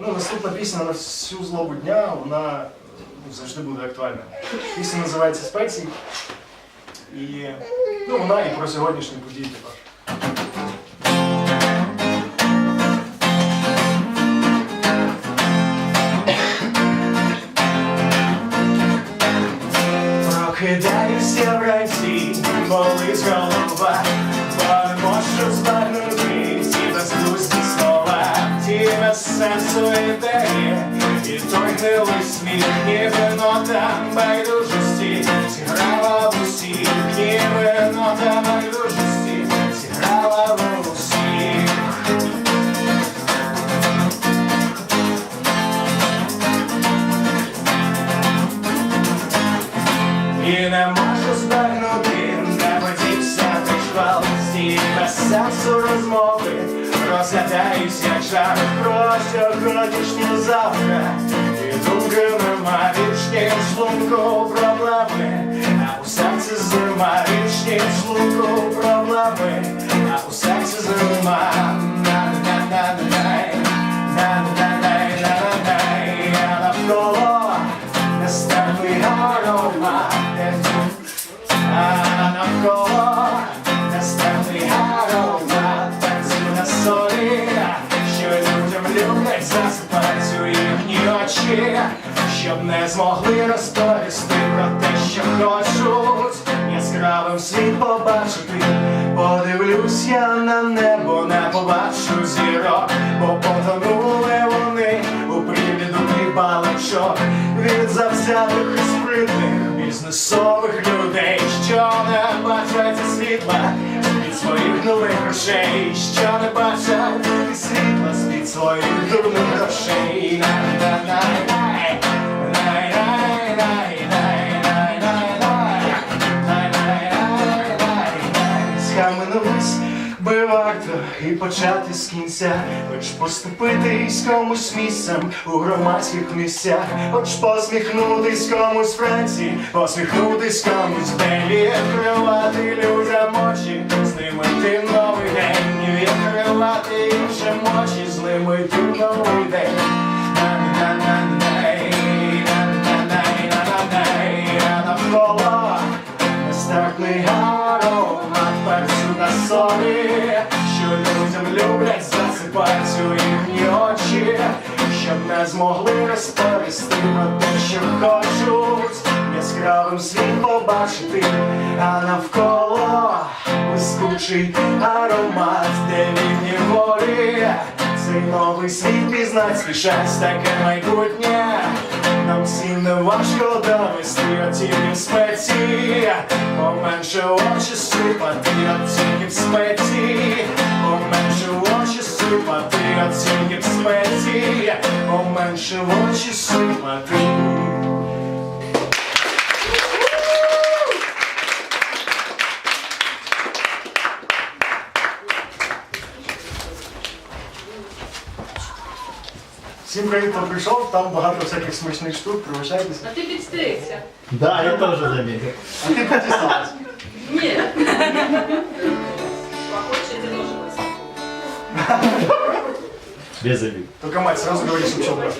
Ну, наступна пісня на всю злобу дня, вона завжди буде актуальна. Пісня називається Спеції. І ну, вона і про сьогоднішні події також. Прокидаюся вранці, болить голова, сенсу і той гнилий сміх, ніби нота байдужості, зіграла в усіх, ніби нота байдужості, зіграла в усіх. І не можу збагнути, де подівся розмови, розглядаюсь як жар Про сьогоднішнє завтра, і думки нема вічні в шлунку проблеми, а у серці зима, вічні в шлунку проблеми, очі, щоб не змогли розповісти про те, що хочуть. Яскравим світ побачити, подивлюсь я на небо, не побачу зірок, бо потонули вони у привіду балачок від завзятих і спритних бізнесових людей, що не бачать світла від своїх нових грошей, що не бачать світла від своїх дурних грошей. Би варто і почати з кінця, хоч поступитись комусь місцем у громадських місцях, хоч посміхнутись комусь вранці, посміхнутись комусь вдень, відкривати людям очі, з ними йти в новий день, відкривати іншим очі, з ними йти в новий день. Нестерпний аромат перцю на солі, що людям люблять засипать у їхні очі, щоб не змогли розповісти про те, що хочуть яскравим світ побачити, а навколо блискучий аромат, де вільні волі. Цей новий світ пізнать спішать таке майбутнє. Нам всім не важко довести тільки в спеції, поменше очі сипати тільки в спеції, поменше очі сипати тільки в спеції, поменше очі сипати. Всім привіт, хто прийшов, там багато всяких смачних штук, пригощайтеся. А ти підстригся? Да, я тоже заметил. А ти потісалась. Ні. Хоче ти ложилась. Без обид. Только мать сразу говорит, что пчелка.